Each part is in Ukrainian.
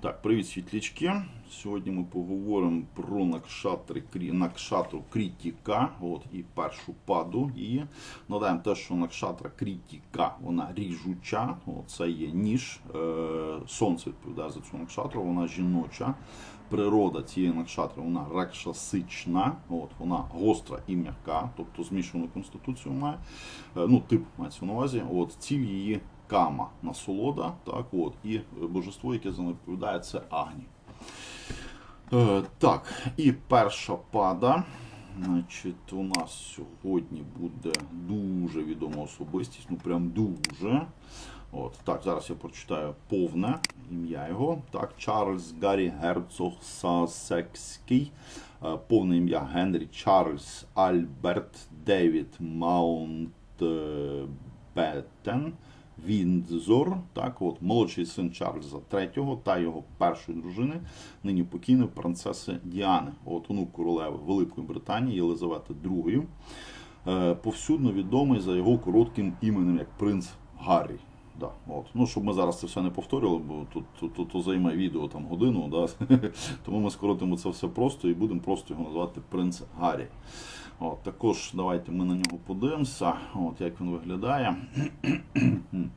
Так, привіт, світлячки. Сьогодні ми поговоримо про накшатри, накшатру Крітіка, от, і першу паду її. Надаємо те, що накшатра Крітіка, вона ріжуча, це є ніж. Е, сонце відповідає за цю накшатру, вона жіноча. Природа цієї накшатри, вона ракшасична, от, вона гостра і м'яка, тобто змішану конституцію має. Е, ну, тип мається на увазі. От, ціль її кама, насолода, так, от, і е, божество, яке за відповідає, це Агні. Е, так, і перша пада. Значить, у нас сьогодні буде дуже відома особистість, ну прям дуже. От, так, зараз я прочитаю повне ім'я його. Так, Чарльз Гаррі Герцог Сасекський. Е, Повне ім'я Генрі Чарльз Альберт Девід Маунтбеттен. Віндзор, так, от, молодший син Чарльза III та його першої дружини, нині покійної принцеси Діани, от онук королеви Великої Британії Єлизавети II, е, повсюдно відомий за його коротким іменем як принц Гаррі. Да, от. Ну, щоб ми зараз це все не повторювали, бо тут, тут, тут, тут займе відео там годину, да? тому ми скоротимо це все просто і будемо просто його називати принц Гаррі. От, також давайте ми на нього подивимося, от, як він виглядає.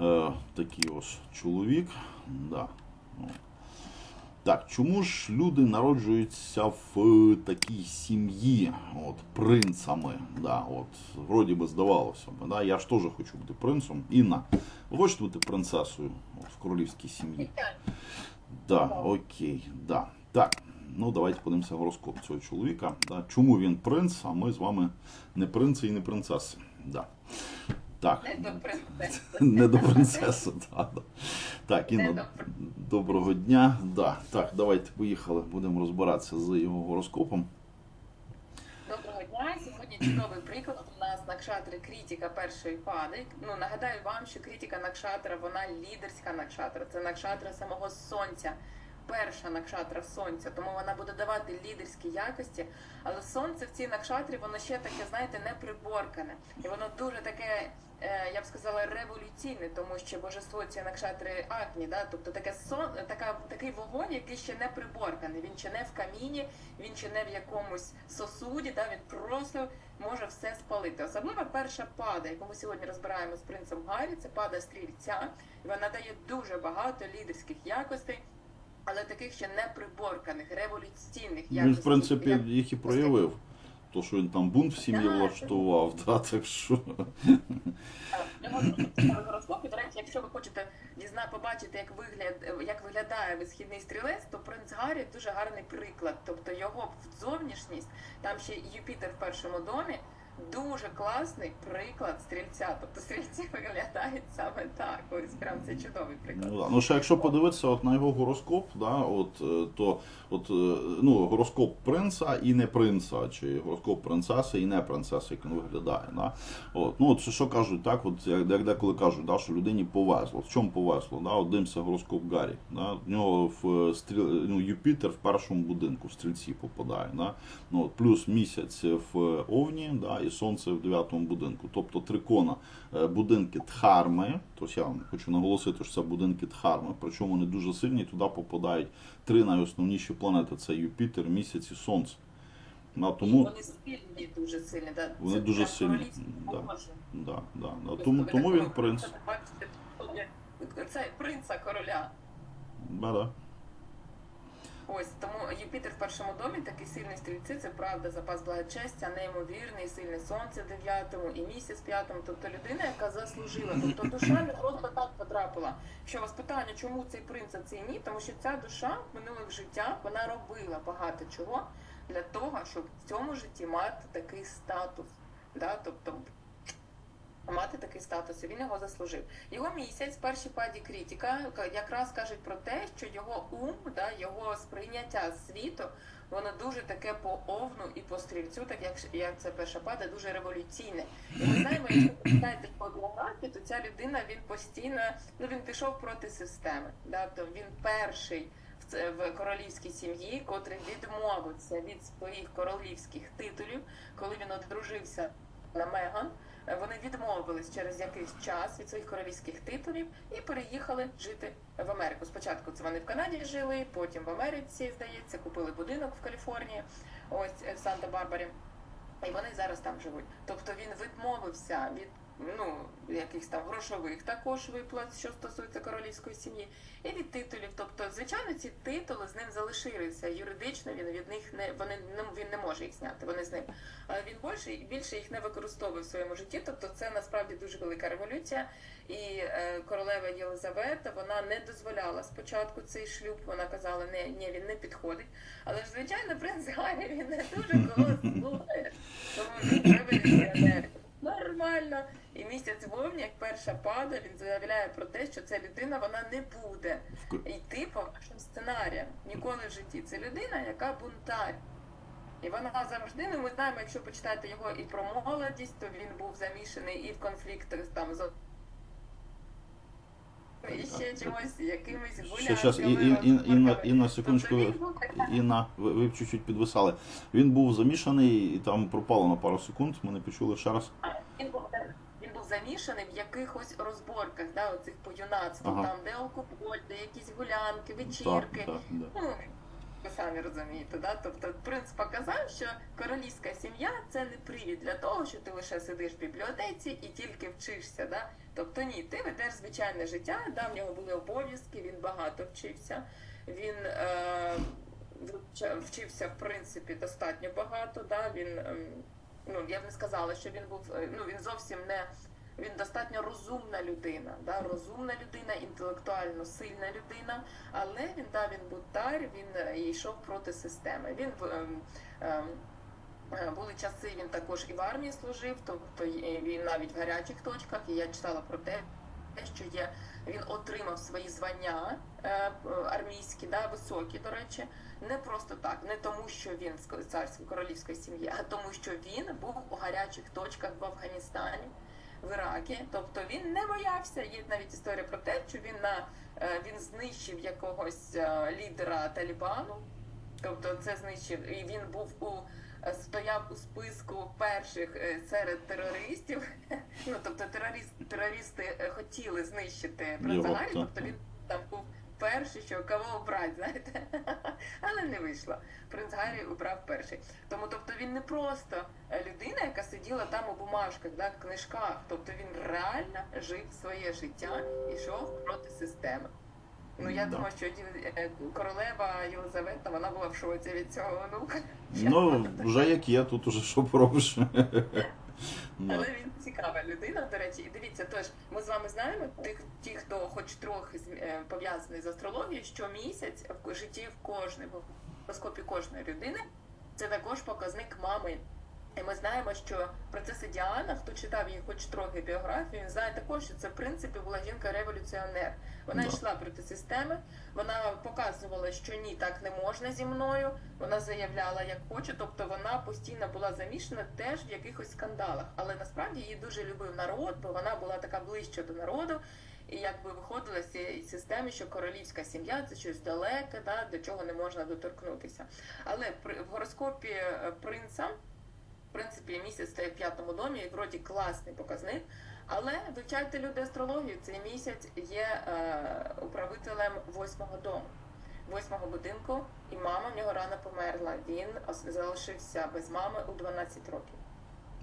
Е, такий ось чоловік. Да. Так, чому ж люди народжуються в такій сім'ї, от, принцами? Да, от, вроді би здавалося б, да? я ж теж хочу бути принцем. Інна, ви хочете бути принцесою от, в королівській сім'ї? Да, окей, да. Так, ну давайте подивимося гороскоп цього чоловіка. Да. Чому він принц, а ми з вами не принци і не принцеси. Да. Так. Не до принцеси. Не до принцеси, да, да. Так, Інна, до доброго дня. Да, так, давайте поїхали, будемо розбиратися з його гороскопом. Доброго дня. Сьогодні чудовий приклад у нас накшатри критика першої пади. Ну нагадаю вам, що критика накшатра вона лідерська накшатра. Це накшатра самого сонця. Перша накшатра сонця, тому вона буде давати лідерські якості. Але сонце в цій накшатрі воно ще таке, знаєте, не приборкане. І воно дуже таке, е, я б сказала, революційне, тому що божество цієї накшатри Агні, да? тобто таке сон, така, такий вогонь, який ще не приборканий. Він ще не в каміні, він ще не в якомусь сосуді, да? він просто може все спалити. Особливо перша пада, яку ми сьогодні розбираємо з принцем Гаррі, це пада стрільця, і вона дає дуже багато лідерських якостей. Але таких ще не приборканих, революційних. Він, в принципі, Як- їх і проявив. То, що він там бунт в сім'ї Так, влаштував, да, так що. Гороскоп. І, до речі, якщо ви хочете дізна побачити, як вигляд як виглядає висхідний стрілець, то принц Гаррі дуже гарний приклад. Тобто його зовнішність, там ще Юпітер в першому домі. Дуже класний приклад стрільця. Тобто стрільці виглядають саме так. Ось прям це чудовий приклад. Ну, да. ну ще якщо подивитися от на його гороскоп, да, от, е, то от, е, ну, гороскоп принца і не принца, чи гороскоп принцеси і не принцеси, як він виглядає. Да. От, ну, от, що- кажуть, так, от, як деколи кажуть, да, що людині повезло. В чому повезло? Да? От дивимося гороскоп Гаррі. Да? В нього в стріл, ну, Юпітер в першому будинку в стрільці попадає. Да? Ну, от, плюс місяць в Овні да, і сонце в дев'ятому будинку. Тобто трикона е, будинки Дхарми. Тобто я вам хочу наголосити, що це будинки Дхарми, причому вони дуже сильні, туди попадають три найосновніші планети: це Юпітер, місяць і Сонце. Да, тому, Вони сильні, дуже сильні. Да? Вони Це дуже сильні, да. да, да, да. Тому, тому він принц. Це принца короля. Да, да. Ось тому Юпітер в першому домі такий сильний стрільці, це правда, запас благочестя, неймовірний, сильне сонце дев'ятому і місяць п'ятому. Тобто людина, яка заслужила. Тобто душа не просто так потрапила. Що вас питання, чому цей принц, а цей ні? Тому що ця душа в минулих життях вона робила багато чого для того, щоб в цьому житті мати такий статус. Да? Тобто мати такий статус, він його заслужив. Його місяць, першій паді критика, якраз кажуть про те, що його ум, да, його сприйняття світу, воно дуже таке по овну і по стрільцю, так як, як це перша пада, дуже революційне. І ми знаємо, якщо ви по біографії, то ця людина він постійно ну він пішов проти системи. Да, то він перший в королівській сім'ї, котрий відмовився від своїх королівських титулів, коли він одружився на Меган. Вони відмовились через якийсь час від своїх королівських титулів і переїхали жити в Америку. Спочатку це вони в Канаді жили, потім в Америці, здається, купили будинок в Каліфорнії, ось е, в Санта-Барбарі. І вони зараз там живуть. Тобто він відмовився від ну якихось там грошових також виплат, що стосується королівської сім'ї, і від титулів. Тобто, звичайно, ці титули з ним залишилися. Юридично він від них не вони не він не може їх зняти. Вони з ним. Але він більше більше їх не використовує в своєму житті. Тобто, це насправді дуже велика революція. І е, королева Єлизавета вона не дозволяла спочатку цей шлюб. Вона казала, не ні, він не підходить. Але ж звичайно, принц Гаррі він не дуже когось слухає. Тому він революціонер. Нормально. І місяць вовні, як перша пада, він заявляє про те, що ця людина вона не буде йти по вашим сценаріям. Ніколи в житті. Це людина, яка бунтар. І вона завжди, ну ми знаємо, якщо почитати його і про молодість, то він був замішаний і в конфліктах там з і ще чимось, якимись Ще щас, і, і, і, і, на, і на секундочку, Тобто така- Інна, ви, ви чуть-чуть підвисали. Він був замішаний і там пропало на пару секунд. Ми не почули ще раз. Він був, він був замішаний в якихось розборках, да, оцих по юнацтву, Ага. там, де алкоголь, де якісь гулянки, Так, вечірки. так. Ну, ви самі розумієте, да? Тобто принц показав, що королівська сім'я це не привід для того, що ти лише сидиш в бібліотеці і тільки вчишся. Да? Тобто ні, ти ведеш звичайне життя, да, в нього були обов'язки, він багато вчився. Він е, вчився, в принципі, достатньо багато. Да? Він, ем, ну, я б не сказала, що він був, е, ну, він зовсім не. Він достатньо розумна людина, да? розумна людина, інтелектуально сильна людина, але він да, він бунтар, він е, йшов проти системи. Він ем, ем, е, були часи, він також і в армії служив, тобто він навіть в гарячих точках. І я читала про те, що є він отримав свої звання е, е, армійські, да, високі, до речі, не просто так, не тому, що він з царської королівської сім'ї, а тому, що він був у гарячих точках в Афганістані. В Іракі, тобто він не боявся. Є навіть історія про те, що він на е, він знищив якогось е, лідера Талібану. Тобто це знищив, і він був у е, стояв у списку перших серед терористів. Ну тобто терорист, терористи хотіли знищити Його, тобто він там був перший, що кого обрати, знаєте, але не вийшло. Принц Гаррі обрав перший. Тому тобто він не просто е, людина, яка сиділа там у бумажках, да, книжках. Тобто він реально жив своє життя і йшов проти системи. Ну я Да. думаю, що е, королева Єлизавета вона була в шоці від цього онука. Ну, вже як є, тут уже що поробиш. Да. Але він цікава людина, до речі, і дивіться, тож ми з вами знаємо тих, ті, хто хоч трохи е, пов'язаний з астрологією, що місяць в житті в кожної, в гороскопі кожної людини це також показник мами. І ми знаємо, що принцеса Діана, хто читав її хоч трохи біографію, він знає також, що це в принципі була жінка-революціонер. Вона Да. йшла проти системи, вона показувала, що ні, так не можна зі мною. Вона заявляла, як хоче, тобто вона постійно була замішана теж в якихось скандалах. Але насправді її дуже любив народ, бо вона була така ближче до народу. І якби виходила з цієї системи, що королівська сім'я це щось далеке, да, до чого не можна доторкнутися. Але в гороскопі е, принца, в принципі, місяць стає в п'ятому домі, і вроді класний показник. Але вивчайте люди астрологію, цей місяць є е, управителем восьмого дому, восьмого будинку, і мама в нього рано померла. Він залишився без мами у 12 років.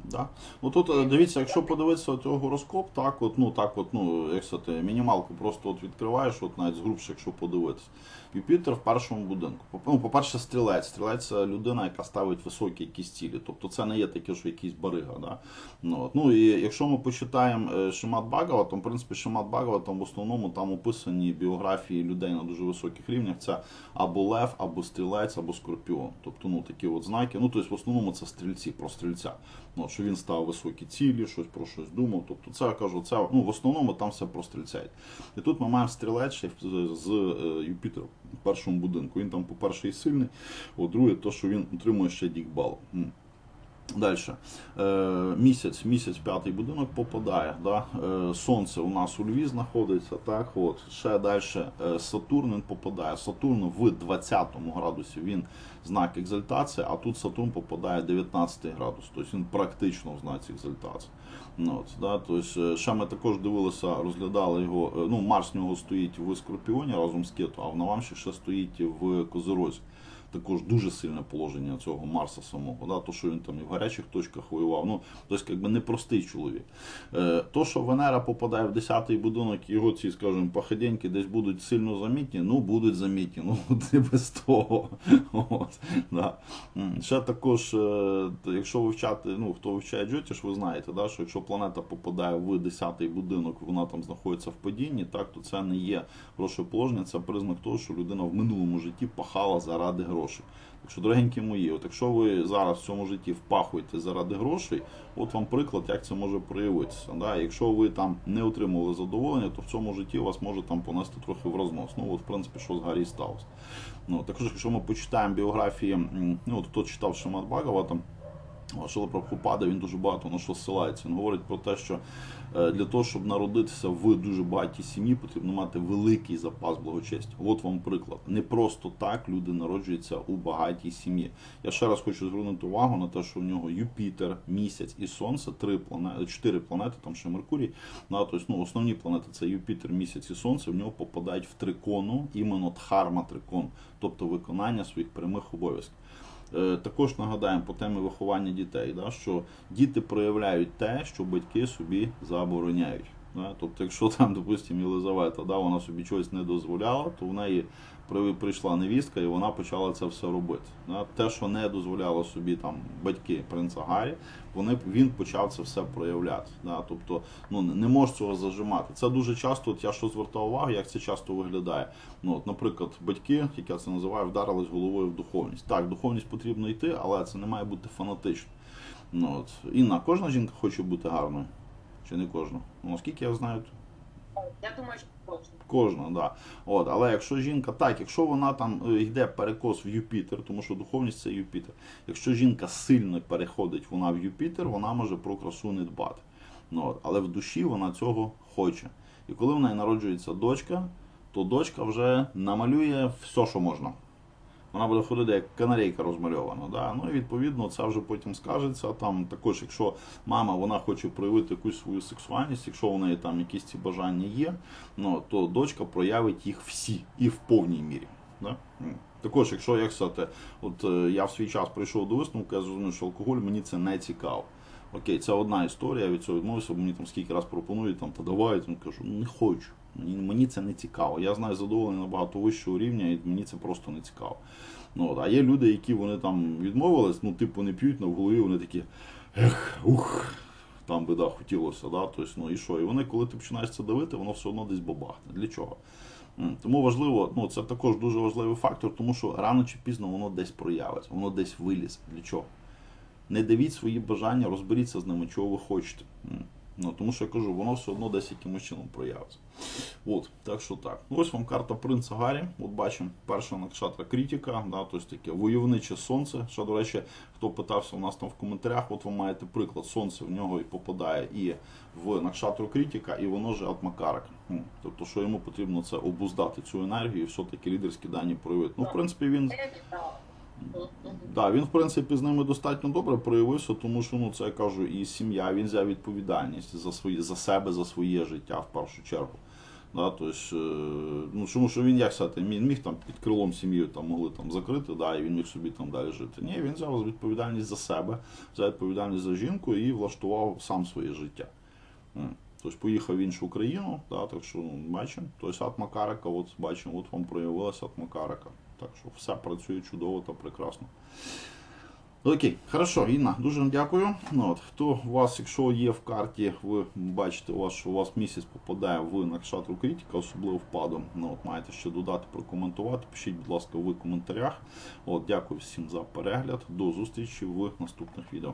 Да. Ну тут е, дивіться, якщо подивитися цього гороскоп, так от, ну так от, ну, як сказати, мінімалку просто от відкриваєш, от навіть згрубше, якщо подивитися. Юпітер в першому будинку. Ну, по-перше, стрілець. Стрілець це людина, яка ставить високі якісь цілі. Тобто це не є таке, що якийсь барига. Да? Ну, от. ну і якщо ми почитаємо е, Шимат Багава, то в принципі Шимат Багава там в основному там описані біографії людей на дуже високих рівнях. Це або лев, або стрілець, або скорпіон. Тобто, ну такі от знаки. Ну, тобто, в основному це стрільці, про стрільця. Ну, от, що він став високі цілі, щось про щось думав. Тобто, це я кажу, це ну в основному там все про стрільця. І тут ми маємо стрілець з, е, Юпітером в першому будинку. Він там, по-перше, і сильний, по-друге, то, що він отримує ще дікбал. Далі. Е, місяць, місяць п'ятий будинок попадає. Да? Е, сонце у нас у Льві знаходиться. Так? От. Ще далі е, Сатурн попадає. Сатурн в 20 градусі він знак екзальтації, а тут Сатурн попадає 19 градус. Тобто він практично в знаці екзальтації. Ну, от, да? тобто, ще ми також дивилися, розглядали його. Ну, Марс в нього стоїть в Скорпіоні разом з Кету, а в Навамші ще стоїть в Козирозі також дуже сильне положення цього Марса самого. Да? То, що він там і в гарячих точках воював. Ну, тобто, якби непростий чоловік. Е, то, що Венера попадає в 10-й будинок, його ці, скажімо, похиденьки десь будуть сильно замітні, ну будуть замітні, ну не без того. От, да. Ще також, е, якщо вивчати, ну хто вивчає Джотіш, ви знаєте, да, що якщо планета попадає в 10-й будинок, вона там знаходиться в падінні, так, то це не є хороше положення, це признак того, що людина в минулому житті пахала заради грошей. Так що, дорогенькі мої, от якщо ви зараз в цьому житті впахуєте заради грошей, от вам приклад, як це може проявитися. Да? Якщо ви там не отримували задоволення, то в цьому житті вас може там понести трохи в рознос. Ну от в принципі, що з Гаррі сталося. Ну, також, якщо ми почитаємо біографії, ну от хто читав Шимат Багава, там Шила Прабхупада, він дуже багато на що ссилається. Він говорить про те, що е, для того, щоб народитися в дуже багатій сім'ї, потрібно мати великий запас благочестя. От вам приклад. Не просто так люди народжуються у багатій сім'ї. Я ще раз хочу звернути увагу на те, що в нього Юпітер, місяць і Сонце, три планети, чотири планети, там ще Меркурій. Да, тобто, ну, основні планети це Юпітер, місяць і Сонце. В нього попадають в трикону, іменно дхарма трикон, тобто виконання своїх прямих обов'язків. Е, Також нагадаємо по темі виховання дітей, що діти проявляють те, що батьки собі забороняють. Да? Тобто, якщо там, допустимо, Єлизавета, да, вона собі чогось не дозволяла, то в неї прийшла невістка і вона почала це все робити. Да? Те, що не дозволяло собі там батьки принца Гаррі, вони, він почав це все проявляти. Да? Тобто, ну, не можеш цього зажимати. Це дуже часто, от я що звертав увагу, як це часто виглядає. Ну, от, наприклад, батьки, як я це називаю, вдарились головою в духовність. Так, духовність потрібно йти, але це не має бути фанатично. Ну, от. Інна, кожна жінка хоче бути гарною? Чи не кожна? Ну, наскільки я знаю, Я думаю, що точно. Кожна, да. От, але якщо жінка, так, якщо вона там е, йде перекос в Юпітер, тому що духовність це Юпітер. Якщо жінка сильно переходить вона в Юпітер, вона може про красу не дбати. Ну, от, але в душі вона цього хоче. І коли в неї народжується дочка, то дочка вже намалює все, що можна. Вона буде ходити як канарейка розмальована. Да? Ну і відповідно це вже потім скажеться. Там також, якщо мама вона хоче проявити якусь свою сексуальність, якщо в неї там якісь ці бажання є, ну то дочка проявить їх всі і в повній мірі. Да? Також, якщо як сказати, от е, я в свій час прийшов до висновку, я зрозумів, що алкоголь мені це не цікаво. Окей, це одна історія, я від цього відмовився, бо мені там скільки раз пропонують, там, та давай, там кажу, «Ну, не хочу. Мені, це не цікаво. Я знаю задоволення набагато вищого рівня, і мені це просто не цікаво. Ну, от, а є люди, які вони там відмовились, ну, типу, не п'ють, але в голові вони такі, ех, ух, там би да, хотілося, да, тобто, ну і що? І вони, коли ти починаєш це давити, воно все одно десь бабахне. Для чого? Тому важливо, ну це також дуже важливий фактор, тому що рано чи пізно воно десь проявиться, воно десь вилізе. Для чого? Не давіть свої бажання, розберіться з ними, чого ви хочете. Ну, тому що я кажу, воно все одно десь якимось чином проявиться. От, так що так. Ну, ось вам карта принца Гаррі. От бачимо, перша накшатра критика, да, тобто таке войовниче сонце. Що, до речі, хто питався у нас там в коментарях, от ви маєте приклад, сонце в нього і попадає і в накшатру критика, і воно же атмакарак. Тобто, що йому потрібно це обуздати цю енергію і все-таки лідерські дані проявити. Ну, в принципі, він. Да, він в принципі з ними достатньо добре проявився, тому що ну це я кажу, і сім'я він взяв відповідальність за свої за себе, за своє життя в першу чергу. Да, тобто, ну тому що він як сказати, він міг там під крилом сім'ї там могли там закрити, да, і він міг собі там далі жити. Ні, він взяв відповідальність за себе, взяв відповідальність за жінку і влаштував сам своє життя. Тобто поїхав в іншу країну, да, так що ну, бачимо, тобто Атмакарака, от бачимо, от вам проявилася Атмакарака. Так що все працює чудово та прекрасно. Окей, хорошо, Інна, дуже вам дякую. Ну, от, хто у вас, якщо є в карті, ви бачите, у вас, що у вас місяць попадає в накшатру критика, особливо впаду. Ну, от, маєте ще додати, прокоментувати. Пишіть, будь ласка, в коментарях. От, дякую всім за перегляд. До зустрічі в наступних відео.